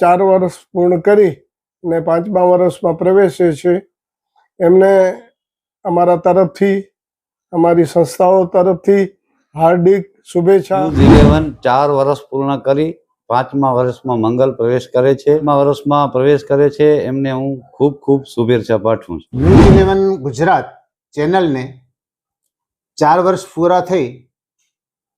ચાર વર્ષ પૂર્ણ કરી ને પાંચમા વર્ષમાં પ્રવેશે છે. એમને અમારા તરફથી અમારી સંસ્થાઓ તરફથી હાર્દિક શુભેચ્છા. ઇલેવન ચાર વર્ષ પૂર્ણ કરી પાંચમા વર્ષમાં મંગલ પ્રવેશ કરે છે. મા વર્ષમાં પ્રવેશ કરે છે. એમને હું ખૂબ ખૂબ શુભેચ્છા પાઠવું છું. News eleven Gujarat. ચેનલને ચાર વર્ષ પૂરા થઈ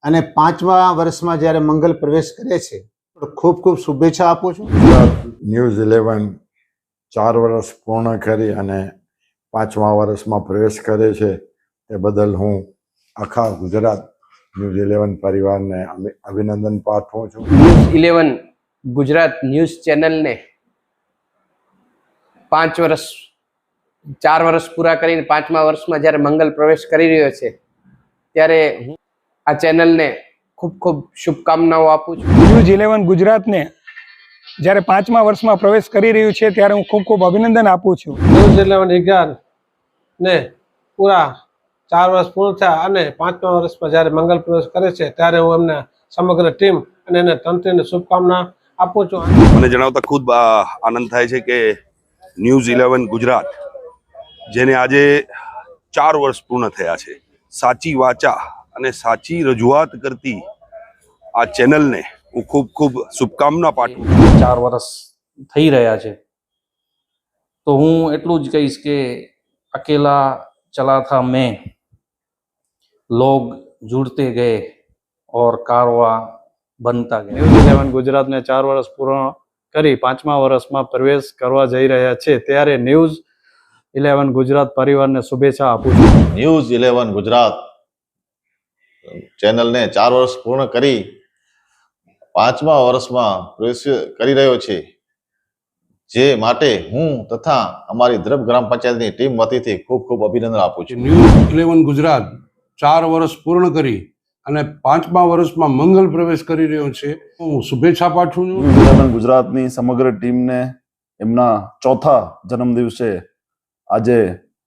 અને પાંચમા વર્ષમાં જ્યારે મંગલ પ્રવેશ કરે છે તો ખૂબ ખૂબ શુભેચ્છા આપું છું. ગુજરાત ન્યૂઝ ઇલેવન ચાર વર્ષ પૂર્ણ કરી અને પાંચમા વર્ષમાં પ્રવેશ કરે છે એ બદલ હું આખા ગુજરાત ન્યૂઝ ઇલેવન પરિવારને અભિ- અભિનંદન પાઠવું છું. ન્યૂઝ ઇલેવન ગુજરાત ન્યૂઝ ચેનલને પાંચ વર્ષ ચાર વર્ષ પૂરા કરીને પાંચમા વર્ષમાં જ્યારે મંગલ પ્રવેશ કરી રહ્યો છે ત્યારે હું આ ચેનલને ખૂબ ખૂબ શુભકામનાઓ આપું છું. ન્યૂઝ ઇલેવન ગુજરાતને જ્યારે પાંચમા વર્ષમાં પ્રવેશ કરી રહ્યું છે ત્યારે હું ખૂબ ખૂબ અભિનંદન આપું છું. ન્યૂઝ ઇલેવન અગિયાર ને પૂરા ચાર વર્ષ પૂર્ણ થયા અને પાંચમા વર્ષમાં જ્યારે મંગલ પ્રવેશ કરે છે ત્યારે હું એમને સમગ્ર ટીમ અને એને તંત્રીને શુભકામના આપું છું. મને જણાવતા ખુદ આનંદ થાય છે કે ન્યૂઝ ઇલેવન ગુજરાત જેને આજે ચાર વર્ષ પૂર્ણ થયા છે. સાચી વાચા અને સાચી રજૂઆત કરતી આ ચેનલને હું ખૂબ ખૂબ શુભકામના પાઠવું ચાર વર્ષ થઈ રહ્યા છે. તો હું એટલું જ કહીશ કે અકેલા ચલાથા મેં. લોગ જુડતે ગયે ઓર કારવા બનતા ગયા. ન્યૂઝ સેવન ગુજરાતને ચાર વર્ષ પૂર્ણ કરી પાંચમા વર્ષમાં પ્રવેશ કરવા જઈ રહ્યા છે. ત્યારે ન્યૂઝ ઇલેવન ગુજરાત પરિવારને શુભેચ્છા આપું છું. ન્યૂઝ ઇલેવન ગુજરાત ચેનલને ચાર વર્ષ પૂર્ણ કરી પાંચમા વર્ષમાં પ્રવેશ કરી રહ્યો છે. જે માટે હું તથા અમારી દ્રબ ગ્રામ પંચાયતની ટીમ વતીથી ખૂબ ખૂબ અભિનંદન આપું છું. ન્યૂઝ ઇલેવન ગુજરાત ચાર વર્ષ પૂર્ણ કરી અને પાંચમા વર્ષમાં મંગલ પ્રવેશ કરી રહ્યો છે. હું શુભેચ્છા પાઠવું છું. ઇલેવન ગુજરાતની સમગ્ર ટીમને એમના ચોથા જન્મદિવસે આજે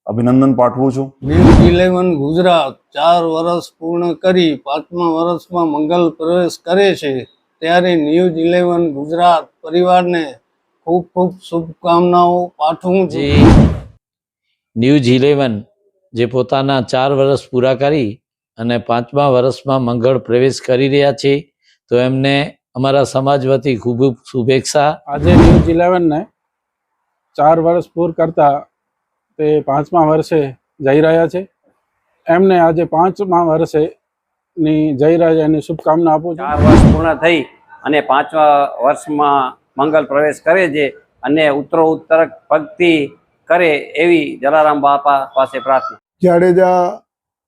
અભિનંદન પાઠવું છું. ન્યૂઝ ઇલેવન ગુજરાત ચાર વર્ષ પૂર્ણ કરી પાંચમા વર્ષમાં મંગલ પ્રવેશ કરે છે. ત્યારે ન્યૂઝ ઇલેવન ગુજરાત પરિવારને ખૂબ ખૂબ શુભકામનાઓ પાઠવું છે. ન્યૂઝ ઇલેવન જે પોતાના ચાર વર્ષ પૂરા કરી અને પાંચમા વર્ષમાં મંગળ પ્રવેશ કરી રહ્યા છે તો એમને અમારા સમાજ વતી ખૂબ ખૂબ શુભેચ્છા. આજે ન્યૂઝ ઇલેવનને ચાર વર્ષ પૂર કરતા તે પાંચમા વર્ષે જઈ રહ્યા છે. એમને આજે પાંચમા વર્ષે ની જઈ રહ્યા એની શુભકામના આપું છું. ચાર વર્ષ પૂર્ણ થઈ અને પાંચમા વર્ષમાં મંગલ પ્રવેશ કરે છે અને ઉત્તરો ઉત્તર ભક્તિ કરે એવી જલારામ બાપા પાસે પ્રાર્થના. જાડેજા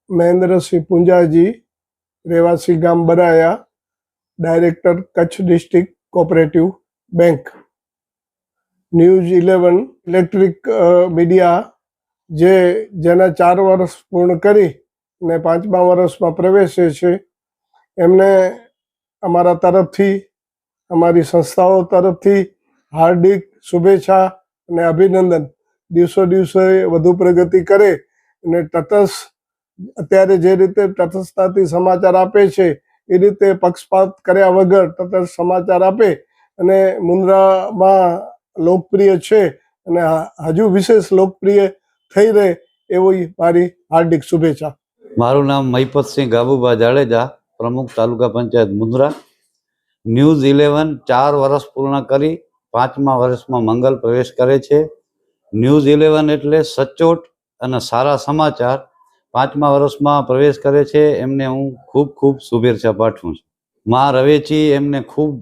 મહેન્દ્રસિંહ પુંજાજી રહેવાસી ગામ Baraya director Kutch district cooperative bank. News eleven electric media જે જેના ચાર વર્ષ પૂર્ણ કરી અને પાંચમા વર્ષમાં પ્રવેશે છે, એમને અમારા તરફથી, અમારી સંસ્થાઓ તરફથી હાર્દિક શુભેચ્છા અને અભિનંદન. દિવસો દિવસે વધુ પ્રગતિ કરે અને તટસ્થ, અત્યારે જે રીતે તટસ્થતાથી સમાચાર આપે છે, એ રીતે પક્ષપાત કર્યા વગર તટસ્થ સમાચાર આપે અને મુન્દ્રામાં લોકપ્રિય છે અને હજુ વિશેષ લોકપ્રિય થઈ રહે એવી મારી હાર્દિક શુભેચ્છા. મારું નામ મહિપતસિંહ ગાબુબા જાડેજા, પ્રમુખ તાલુકા પંચાયત મુન્દ્રા. ન્યૂઝ ઇલેવન ચાર વર્ષ પૂર્ણ કરી પાંચમા વર્ષમાં મંગલ પ્રવેશ કરે છે. ન્યૂઝ ઇલેવન એટલે સચોટ અને સારા સમાચાર પાંચમા વર્ષમાં પ્રવેશ કરે છે. એમને હું ખૂબ ખૂબ શુભેચ્છા પાઠવું છું. મા રવેચી એમને ખૂબ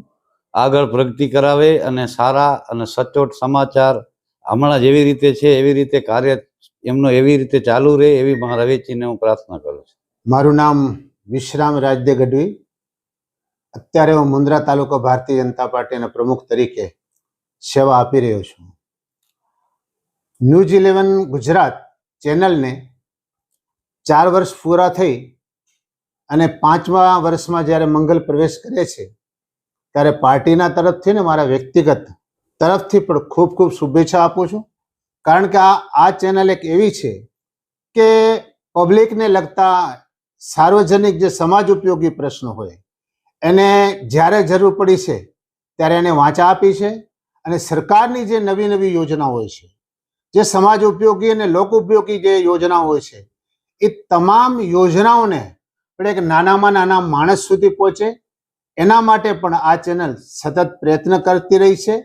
આગળ પ્રગતિ કરાવે અને સારા અને સચોટ સમાચાર હમણાં જેવી રીતે છે એવી રીતે કાર્ય એમનો એવી રીતે ચાલુ રહે એવી મા રવેચીને હું પ્રાર્થના કરું છું. મારું નામ વિશ્રામ રાજદે ગઢવી. અત્યારે હું મુન્દ્રા તાલુકા ભારતીય જનતા પાર્ટીના પ્રમુખ તરીકે સેવા આપી રહ્યો છું. ન્યૂઝ ઇલેવન ગુજરાત ચેનલને ચાર વર્ષ પૂરા થઈ અને પાંચમા વર્ષમાં જ્યારે મંગલ પ્રવેશ કરે છે, ત્યારે પાર્ટીના તરફથી ને મારા વ્યક્તિગત તરફથી પણ ખૂબ ખૂબ શુભેચ્છા આપું છું. કારણ કે આ આ ચેનલ એક એવી છે કે પબ્લિકને લગતા સાર્વજનિક જે સમાજ ઉપયોગી પ્રશ્નો હોય, એને જ્યારે જરૂર પડી છે, ત્યારે એને વાંચા આપી છે અને સરકારની જે નવી નવી યોજનાઓ હોય છે, જે સમાજ ઉપયોગી અને લોક ઉપયોગી જે યોજના હોય છે, એ તમામ યોજનાઓને આપણે એક નાનામાં નાના માણસ સુધી પહોંચે. એના માટે પણ આ ચેનલ સતત પ્રયત્ન કરતી રહી છે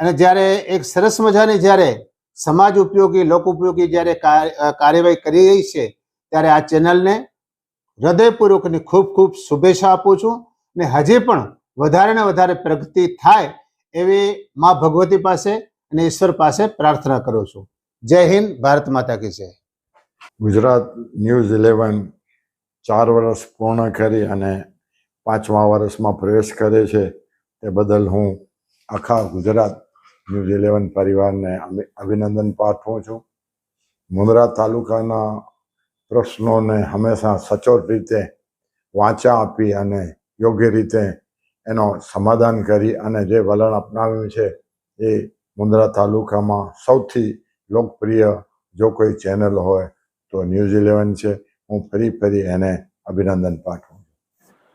અને જ્યારે એક સરસ મજાની જ્યારે સમાજ ઉપયોગી, લોક ઉપયોગી જ્યારે કાર્યવાહી કરી રહી છે, ત્યારે આ ચેનલને હૃદયપૂર્વકની ખૂબ ખૂબ શુભેચ્છા આપું છું ને હજી પણ વધારે ને વધારે પ્રગતિ થાય એવી મા ભગવતી પાસે અને ઈશ્વર પાસે પ્રાર્થના કરું છું. જય હિન્દ, ભારત માતા કી જય. ગુજરાત ન્યૂઝ ઇલેવન ચાર વર્ષ પૂર્ણ કરી અને પાંચમા વર્ષમાં પ્રવેશ કરે છે, તે બદલ હું આખા ગુજરાત ન્યૂઝ ઇલેવન પરિવારને અભિ- અભિનંદન પાઠવું છું. મુંદ્રા તાલુકાના પ્રશ્નોને હંમેશા સચોટ રીતે વાંચા આપી અને યોગ્ય રીતે એનો સમાધાન કરી અને જે વલણ અપનાવ્યું છે એ મુંદ્રા તાલુકામાં સૌથી લોકપ્રિય જો કોઈ ચેનલ હોય તો ન્યૂઝ ઇલેવન છે. હું ફરી ફરી એને અભિનંદન પાઠવું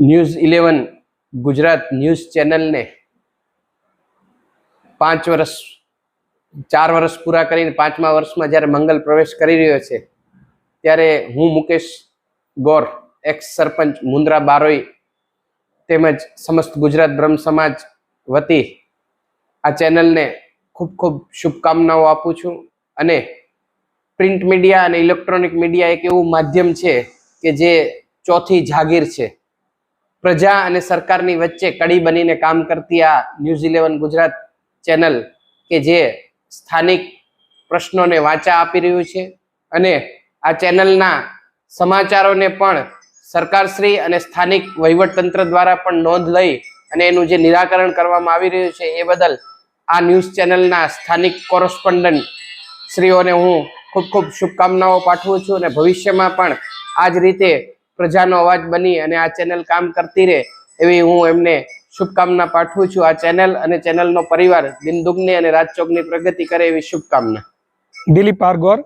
ન્યૂઝ ઇલેવન ગુજરાત ન્યૂઝ ચેનલને પાંચ વર્ષ, ચાર વર્ષ પૂરા કરીને પાંચમા વર્ષમાં જ્યારે મંગલ પ્રવેશ કરી રહ્યો છે, ત્યારે હું મુકેશ ગોર એક્સ સરપંચ મુન્દ્રા બારોઈ તેમજ સમસ્ત ગુજરાત બ્રહ્મ સમાજ વતી આ ચેનલને ખૂબ ખૂબ શુભકામનાઓ આપું છું અને પ્રિન્ટ મીડિયા અને ઇલેક્ટ્રોનિક મીડિયા એક એવું માધ્યમ છે કે જે ચોથી જાગીર છે. પ્રજા અને સરકારની વચ્ચે કડી બનીને કામ કરતી આ ન્યૂઝ ઇલેવન ગુજરાત ચેનલ કે જે સ્થાનિક પ્રશ્નોને વાચા આપી રહ્યું છે અને આ ચેનલના સમાચારોને પણ સરકારશ્રી અને સ્થાનિક વહીવટતંત્ર દ્વારા પણ નોંધ લઈ અને એનું જે નિરાકરણ કરવામાં આવી રહ્યું છે એ બદલ આ ન્યૂઝ ચેનલના સ્થાનિક કોરસ્પોન્ડન્ટ શ્રીઓને હું ખૂબ ખૂબ શુભકામનાઓ પાઠવું છું અને ભવિષ્યમાં પણ આ જ રીતે પ્રજાનો અવાજ બની અને આ ચેનલ કામ કરતી રહે એવી હું એમને શુભકામના પાઠવું છું આ ચેનલ અને ચેનલનો પરિવાર દિનદુગની અને રાજચોકની પ્રગતિ કરે એવી શુભકામના. દિલીપ પારગોર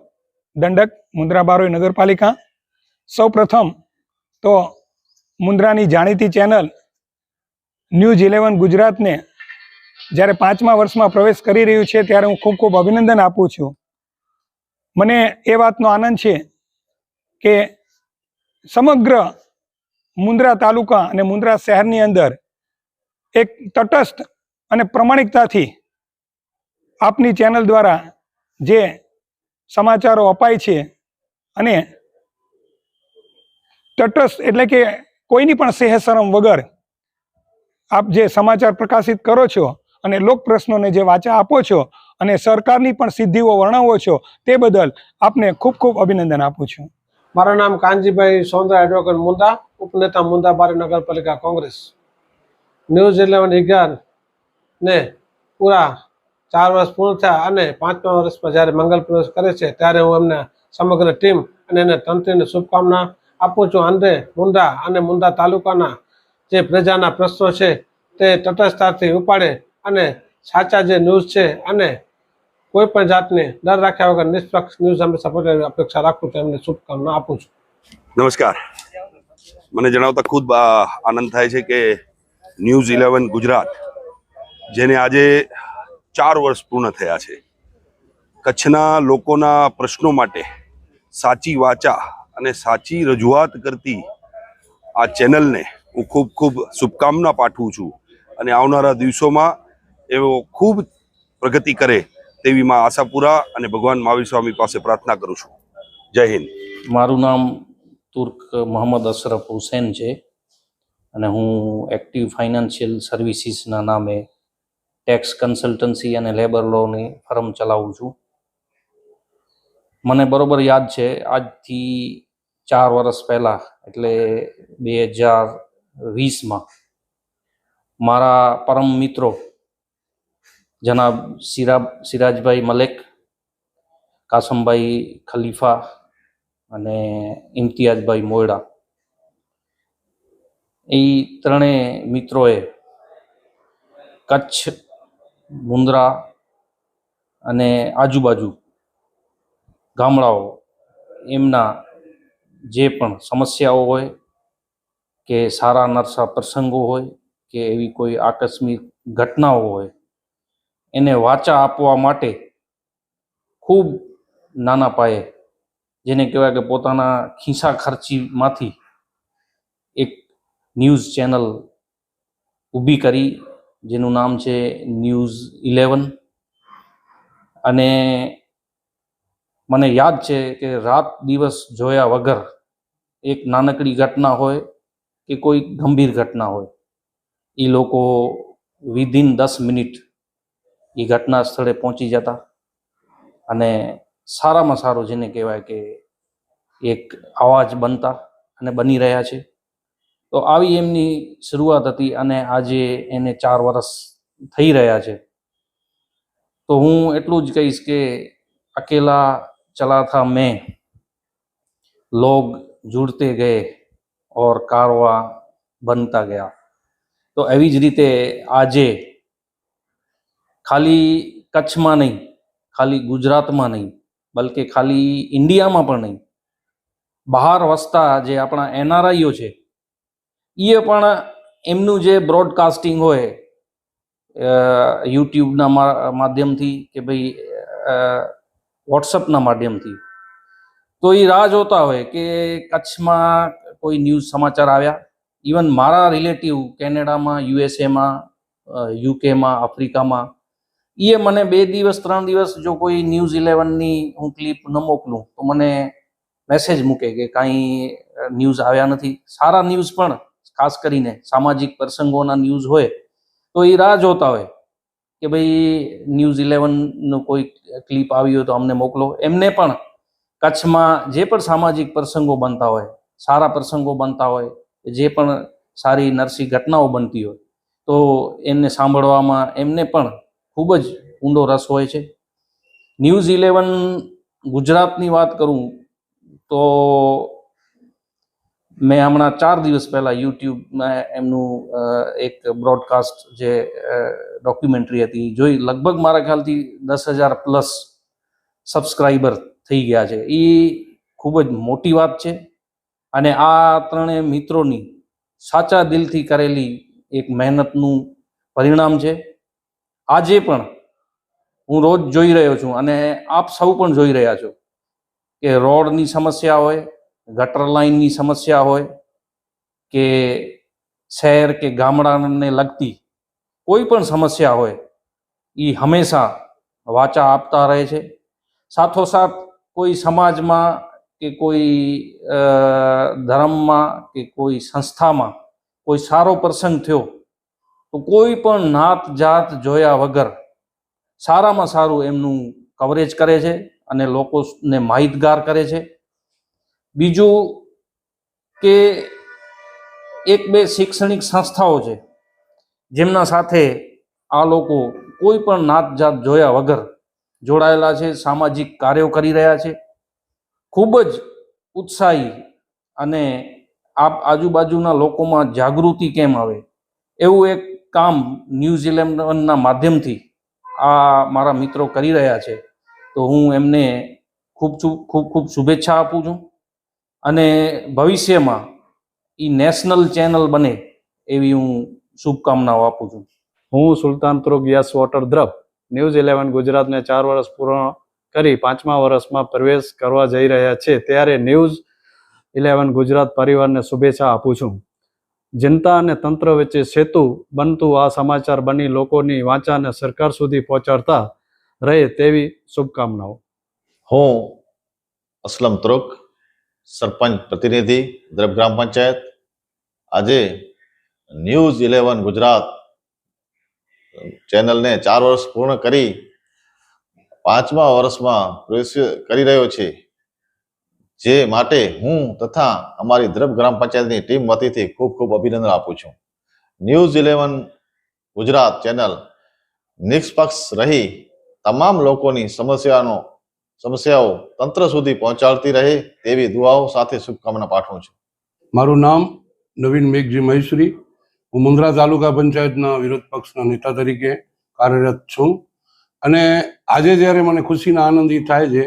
દંડક મુન્દ્રા બારોઈ નગરપાલિકા. સૌ તો મુન્દ્રાની જાણીતી ચેનલ ન્યૂઝ ઇલેવન ગુજરાતને જ્યારે પાંચમા વર્ષમાં પ્રવેશ કરી રહ્યું છે ત્યારે હું ખૂબ ખૂબ અભિનંદન આપું છું. મને એ વાતનો આનંદ છે કે સમગ્ર મુન્દ્રા તાલુકા અને મુન્દ્રા શહેરની અંદર એક તટસ્થ અને પ્રમાણિકતાથી આપની ચેનલ દ્વારા જે સમાચારો અપાય છે અને તટસ્થ એટલે કે કોઈની પણ સેહશરમ વગર આપ જે સમાચાર પ્રકાશિત કરો છો અને લોક પ્રશ્નોને જે વાચા આપો છો અને સરકારની પણ સિદ્ધિઓ વર્ણવો છો તે બદલ આપને ખૂબ ખૂબ અભિનંદન આપું છું. મારું નામ કાનજીભાઈ સોંદરા, એડવોકેટ મુંદા, ઉપનેતા મુંદા, બારી નગરપાલિકા કોંગ્રેસ. ન્યૂઝ ઇલેવન ને પૂરા ચાર વર્ષ પૂર્ણ થયા અને પાંચમા વર્ષમાં જ્યારે મંગલ પ્રવેશ કરે છે, ત્યારે હું એમને સમગ્ર ટીમ અને એને તંત્રીને શુભકામના આપું છું. અંતે મુંદા અને મુંદા તાલુકાના જે પ્રજાના પ્રશ્નો છે તે તટસ્થતાથી ઉપાડે અને સાચા જે ન્યૂઝ છે અને કોઈ પણ જાતની ડર રાખ્યા વગર નિષ્પક્ષ ન્યૂઝ અમે સપોર્ટ અપેક્ષા રાખું તો એમને શુભકામના આપું છું. નમસ્કાર. મને જણાવતા ખુદ આનંદ થાય છે કે ન્યૂઝ ઇલેવન ગુજરાત, જેને આજે ચાર વર્ષ પૂર્ણ થયા છે. કચ્છના લોકોના પ્રશ્નો માટે સાચી વાચા અને સાચી રજૂઆત કરતી આ ચેનલને હું ખૂબ ખૂબ શુભકામના પાઠવું છું અને આવનારા દિવસોમાં એવો ખૂબ પ્રગતિ કરે તેવી માં આશાપુરા અને ભગવાન મહાવીર સ્વામી પાસે પ્રાર્થના કરું છું. જય હિન્દ. મારું નામ તુર્ક મોહમ્મદ અશરફ હુસેન છે. અને હું એક્ટિવ ફાઇનાન્શિયલ સર્વિસીસના નામે ટેક્સ કન્સલ્ટન્સી અને લેબર લોની ફર્મ ચલાવું છું. મને બરોબર યાદ છે, આજથી ચાર વર્ષ પહેલાં, એટલે બે હજાર વીસમાં, મારા પરમ મિત્રો જનાબ સિરાબ, સિરાજભાઈ મલેક, કાસમભાઈ ખલીફા અને ઇમ્તિયાજભાઈ મોયડા એ ત્રણેય મિત્રોએ કચ્છ, મુન્દ્રા અને આજુબાજુ ગામડાઓ એમના જે પણ સમસ્યાઓ હોય કે સારા નરસા પ્રસંગો હોય કે એવી કોઈ આકસ્મિક ઘટનાઓ હોય, એને વાચા આપવા માટે ખૂબ નાના પાયે, જેને કહેવાય કે પોતાના ખિસ્સા ખર્ચીમાંથી ન્યૂઝ ચેનલ ઊભી કરી, જેનું નામ છે ન્યૂઝ ઇલેવન. અને મને યાદ છે કે રાત દિવસ જોયા વગર એક નાનકડી ઘટના હોય કે કોઈ ગંભીર ઘટના હોય એ લોકો વિધિન દસ મિનિટ એ ઘટના સ્થળે પહોંચી જતા. અને સારામાં સારું જેને કહેવાય કે એક અવાજ બનતા અને બની રહ્યા છે. તો આવી એમની શરૂઆત હતી અને આજે એને ચાર વર્ષ થઈ રહ્યા છે. તો હું એટલું જ કહીશ કે અકેલા ચલાથા મેં લોગ જુડતે ગયે ઓર કારવા બનતા ગયા. તો એવી જ રીતે આજે ખાલી કચ્છમાં નહીં, ખાલી ગુજરાતમાં નહીં, બલકે ખાલી ઇન્ડિયામાં પણ નહીં, બહાર વસતા જે આપણા એનઆરઆઈઓ છે એ પણ એમનું જે બ્રોડકાસ્ટિંગ હોય યુટ્યુબના માધ્યમથી કે ભાઈ વોટ્સઅપના માધ્યમથી. તો એ રાહ જોતા હોય કે કચ્છમાં કોઈ ન્યૂઝ સમાચાર આવ્યા. ઇવન મારા રિલેટિવ કેનેડામાં, યુએસએમાં યુકેમાં, આફ્રિકામાં. એ મને બે દિવસ, ત્રણ દિવસ જો કોઈ ન્યૂઝ ઇલેવનની હું ક્લિપ ન મોકલું, તો મને મેસેજ મૂકે કે કાંઈ ન્યૂઝ આવ્યા નથી. સારા ન્યૂઝ પણ ખાસ કરીને સામાજિક પ્રસંગોના ન્યૂઝ હોય, તો એ રાહ જોતા હોય કે ભાઈ ન્યૂઝ ઇલેવનનો કોઈ ક્લિપ આવી હોય તો અમને મોકલો. એમને પણ કચ્છમાં જે પણ સામાજિક પ્રસંગો બનતા હોય, સારા પ્રસંગો બનતા હોય, જે પણ સારી નરસી ઘટનાઓ બનતી હોય, તો એમને સાંભળવામાં એમને પણ ખૂબ જ ઊંડો રસ હોય છે. ન્યૂઝ ઇલેવન ગુજરાતની વાત કરું તો મેં હમણાં ચાર દિવસ પહેલાં યુટ્યુબમાં એમનું એક બ્રોડકાસ્ટ જે ડોક્યુમેન્ટરી હતી, જોઈ લગભગ મારા ખ્યાલથી દસ હજાર પ્લસ સબસ્ક્રાઈબર થઈ ગયા છે. એ ખૂબ જ મોટી વાત છે અને આ ત્રણેય મિત્રોની સાચા દિલથી કરેલી એક મહેનતનું પરિણામ છે. આજે પણ હું રોજ જોઈ રહ્યો છું અને આપ સૌ પણ જોઈ રહ્યા છો કે રોડની સમસ્યા હોય ગટર લાઇનની સમસ્યા હોય કે શહેર કે ગામડાને લગતી કોઈ પણ સમસ્યા હોય એ હંમેશા વાચા આપતા રહે છે. સાથોસાથ કોઈ સમાજમાં કે કોઈ ધર્મમાં કે કોઈ સંસ્થામાં કોઈ સારો પ્રસંગ થયો, તો કોઈ પણ નાત જાત જોયા વગર સારામાં સારું એમનું કવરેજ કરે છે અને લોકોને માહિતગાર કરે છે. બીજું કે એક બે શૈક્ષણિક સંસ્થાઓ છે, જેમના સાથે આ લોકો કોઈ પણ નાત જાત જોયા વગર જોડાયેલા છે, સામાજિક કાર્યો કરી રહ્યા છે. ખૂબ જ ઉત્સાહી અને આપ આજુબાજુના લોકોમાં જાગૃતિ કેમ આવે? એવું એક કામ ન્યૂઝીલેન્ડના માધ્યમથી આ મારા મિત્રો કરી રહ્યા છે. તો હું એમને ખૂબ ખૂબ ખૂબ શુભેચ્છા આપું છું. અને ભવિષ્યમાં એ નેશનલ ચેનલ બને એવી હું શુભકામનાઓ આપું છું. હું Sultan Turuk yes water drop news eleven ગુજરાતને ચાર વર્ષ પૂર્ણ કરી પાંચમા વર્ષમાં પ્રવેશ કરવા જઈ રહ્યા છે ત્યારે ન્યૂઝ ઇલેવન ગુજરાત પરિવારને શુભેચ્છા આપું છું. જનતા અને તંત્ર વચ્ચે સેતુ બનતું આ સમાચાર બની લોકોની વાંચા અને સરકાર સુધી પહોંચાડતા રહે તેવી શુભકામનાઓ. હું અસલમ તુરુક સરપંચ પ્રતિનિધિ દ્રબ ગ્રામ પંચાયત. આજે ન્યૂઝ ઇલેવન ગુજરાત ચેનલને ચાર વર્ષ પૂર્ણ કરી પાંચમા વર્ષમાં પ્રવેશ કરી રહ્યો છે. જે માટે હું તથા અમારી દ્રબ ગ્રામ પંચાયતની ટીમ વતીથી ખૂબ ખૂબ અભિનંદન આપું છું. ન્યૂઝ ઇલેવન ગુજરાત ચેનલ નિષ્પક્ષ રહી તમામ લોકોની સમસ્યાનો સમસ્યાઓ તંત્ર સુધી પહોંચાડતી રહે તેવી દુઆઓ સાથે શુભકામના પાઠવું છું. મારું નામ નવીન મેઘજી મહેશ્વરી. હું મુંદ્રા તાલુકા પંચાયતના વિરોધ પક્ષના નેતા તરીકે કાર્યરત છું. અને આજે જ્યારે મને ખુશીના આનંદ થાય છે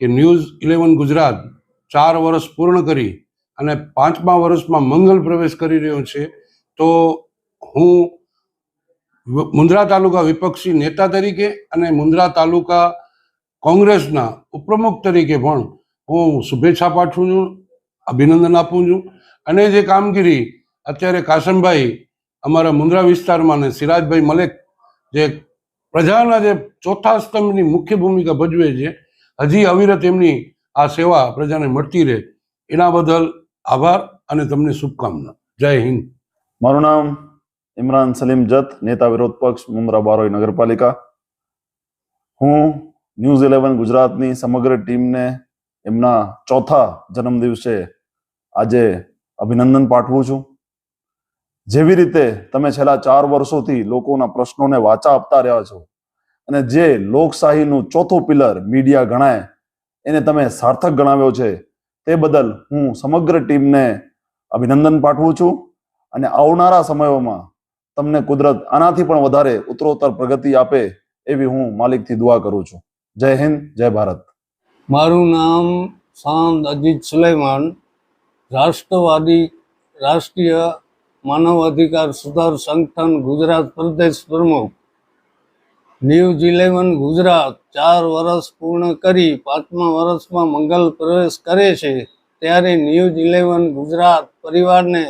કે ન્યૂઝ ઇલેવન ગુજરાત ચાર વર્ષ પૂર્ણ કરી અને પાંચમા વર્ષમાં મંગલ પ્રવેશ કરી રહ્યો છે, તો હું મુન્દ્રા તાલુકા વિપક્ષી નેતા તરીકે અને મુન્દ્રા તાલુકા કોંગ્રેસના ઉપપ્રમુખ તરીકે પણ હું શુભેચ્છા પાઠવું છું, અભિનંદન આપું છું. અને જે કામગીરી અત્યારે કાસમભાઈ અમારા મુન્દ્રા વિસ્તારમાં ને સિરાજભાઈ મલેક જે પ્રજાના જે ચોથા સ્તંભની મુખ્ય ભૂમિકા ભજવે છે, હજી અવિરત એમની આ સેવા પ્રજાને મળતી રહે. એના બદલ આભાર અને તમને શુભકામના. જય હિન્દ. મારું નામ ઇમરાન સલીમ જત, નેતા વિરોધ પક્ષ મુમરા બારોઈ નગરપાલિકા. હું ન્યૂઝ ઇલેવન ગુજરાતની સમગ્ર ટીમને એમના ચોથા જન્મદિવસે આજે અભિનંદન પાઠવું છું. જેવી રીતે તમે છેલ્લા ચાર વર્ષોથી લોકોના પ્રશ્નોને વાચા આપતા રહ્યા છો અને જે લોકશાહીનું ચોથું પિલર મીડિયા ગણાય, એને તમે સાર્થક ગણાવ્યો છે, તે બદલ હું સમગ્ર ટીમને અભિનંદન પાઠવું છું અને આવનારા સમયોમાં તમને કુદરત આનાથી પણ વધારે ઉત્તરોત્તર પ્રગતિ આપે એવી હું માલિકથી દુઆ કરું છું. જય હિન્દ, જય ભારત. મારું નામ સાંદ અજીત સુલેમાન, રાષ્ટ્રવાદી રાષ્ટ્રીય માનવ અધિકાર સુધાર સંગઠન ગુજરાત પ્રદેશ પ્રમુખ. ન્યૂઝ ઇલેવન ગુજરાત ચાર વર્ષ પૂર્ણ કરી પાંચમા વર્ષમાં મંગલ પ્રવેશ કરે છે. ત્યારે ન્યૂઝ ઇલેવન ગુજરાત પરિવારને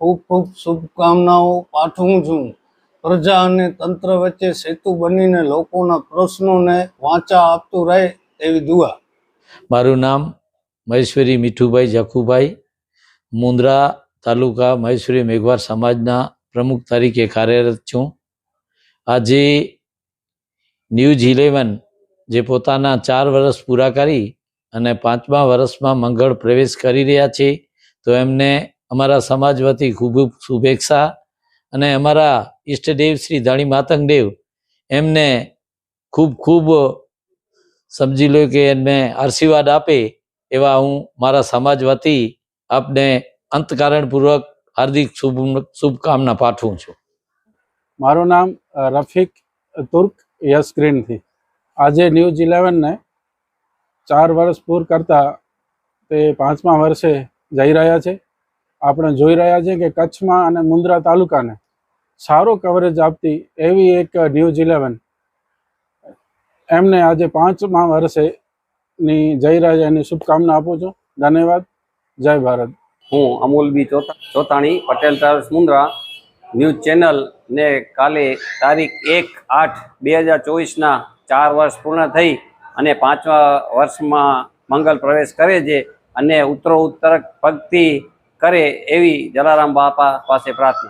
ખૂબ ખૂબ શુભકામનાઓ પાઠવું છું. પ્રજા અને તંત્ર વચ્ચે સેતુ બનીને લોકોના પ્રશ્નોને વાંચા આપતું રહે તેવી દુઆ. મારું નામ મહેશ્વરી મીઠુભાઈ જખુભાઈ. મુંદ્રા તાલુકા મહેશ્વરી મેઘવાર સમાજના પ્રમુખ તરીકે કાર્યરત છું. આજે ન્યૂઝ ઇલેવન જે પોતાના ચાર વર્ષ પૂરા કરી અને પાંચમા વર્ષમાં મંગળ પ્રવેશ કરી રહ્યા છે, તો એમને અમારા સમાજ વતી ખૂબ શુભેચ્છા અને અમારા ઈષ્ટદેવ શ્રી ધાણી માતંગદેવ એમને ખૂબ ખૂબ સમજી લો કે એમને આશીર્વાદ આપે એવા હું મારા સમાજ વતી આપને અંતકારણપૂર્વક હાર્દિક શુભ શુભકામના પાઠવું છું. મારું નામ રફીક તુર્ક યસ આજે ન્યૂઝ ઇલેવનને ચાર વર્ષ પૂર કરતા તે પાંચમા વર્ષે જઈ રહ્યા છે. આપણે જોઈ રહ્યા છીએ કે કચ્છમાં અને મુન્દ્રા તાલુકાને સારો કવરેજ આપતી એવી એક ન્યૂઝ ઇલેવન એમને આજે પાંચમા વર્ષેની જયરાજ એની શુભકામના આપું છું. ધન્યવાદ. જય ભારત. હું Amol B Chotani Patel travels Mundra, news channel ને કાલે તારીખ એક આઠ બે હજાર ચોવીસના ચાર વર્ષ પૂર્ણ થઈ અને પાંચમા વર્ષમાં મંગલ પ્રવેશ કરે છે અને ઉત્તરો ઉત્તર ભક્તિ કરે એવી જલારામ બાપા પાસે પ્રાર્થના